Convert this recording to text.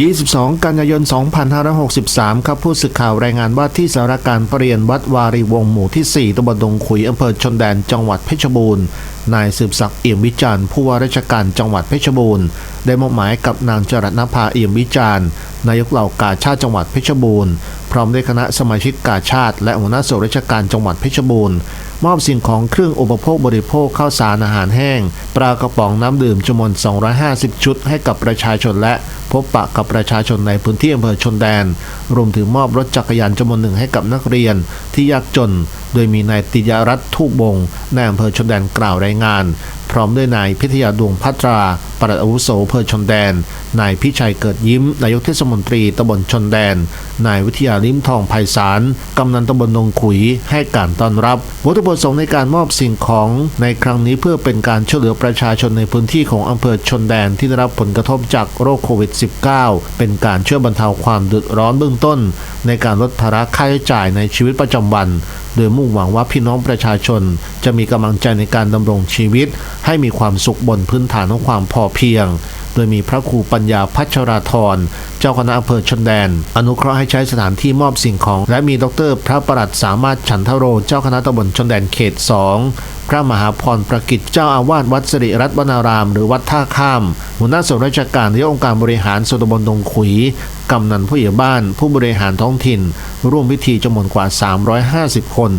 22 กันยายน 2563 ครับผู้สื่อข่าวรายงานว่าที่สารการประเรียนวัดวารีวงหมู่ที่ 4ตำบลดงขุยอำเภอชนแดนจังหวัดเพชรบูรณ์ นายสืบศักดิ์เอี่ยมวิจารณ์ผู้ว่าราชการจังหวัดเพชรบูรณ์ ได้มอบหมายกับนางจรัตนภาเอี่ยมวิจารณ์ นายกเหล่ากาชาติจังหวัดเพชรบูรณ์ พร้อมด้วยคณะสมาชิกกาชาติ และหัวหน้าส่วนราชการจังหวัดเพชรบูรณ์ มอบสิ่งของเครื่องอุปโภคบริโภคข้าวสารอาหารแห้ง ปลากระป๋องน้ำดื่มจำนวน 250 ชุดให้กับประชาชนและพบปะกับประชาชนในพื้นที่อำเภอชนแดน รวมถึงมอบรถจักรยานจำนวนหนึ่งให้กับนักเรียนที่ยากจน โดยมีนายติยรัตน์ทูกบงในอำเภอชนแดนกล่าวรายงาน พร้อมด้วยนายพิทยาดวงพัตราปลัดอาวุโสอำเภอชนแดน นายพิชัยเกิดยิ้ม นายกเทศมนตรีตำบลชนแดน นายวิทยาลิ้มทองไพศาลกำนันตำบลนงขุยให้การต้อนรับวัตถุประสงค์ในการมอบสิ่งของในครั้งนี้เพื่อเป็นการช่วยเหลือประชาชนในพื้นที่ของอำเภอชนแดนที่ได้รับผลกระทบจากโรคโควิด -19 เป็นการช่วยบรรเทาความเดือดร้อนเบื้องต้น ในการลดภาระค่าใช้จ่ายในชีวิตประจำวัน โดยมุ่งหวังว่าพี่น้องประชาชน จะมีกำลังใจในการดำรงชีวิต ให้มีความสุขบนพื้นฐานของความพอเพียง โดยมีพระครูปัญญาพัชราธร เจ้าคณะอำเภอชนแดน อนุเคราะห์ให้ใช้สถานที่มอบสิ่งของ และมีดร พระประหลัดสามารถฉันทโร เจ้าคณะตำบลชนแดนเขต 2 พระมหาพรประกิจเจ้าอาวาสวัดสิริรัตนวนาราม หรือวัดท่าข้าม หัวหน้าส่วนราชการนายกองค์การบริหารส่วนตำบลดงขุยกำนันผู้ใหญ่บ้าน ผู้บริหารท้องถิ่น ร่วมพิธีจำนวนกว่า 350 คน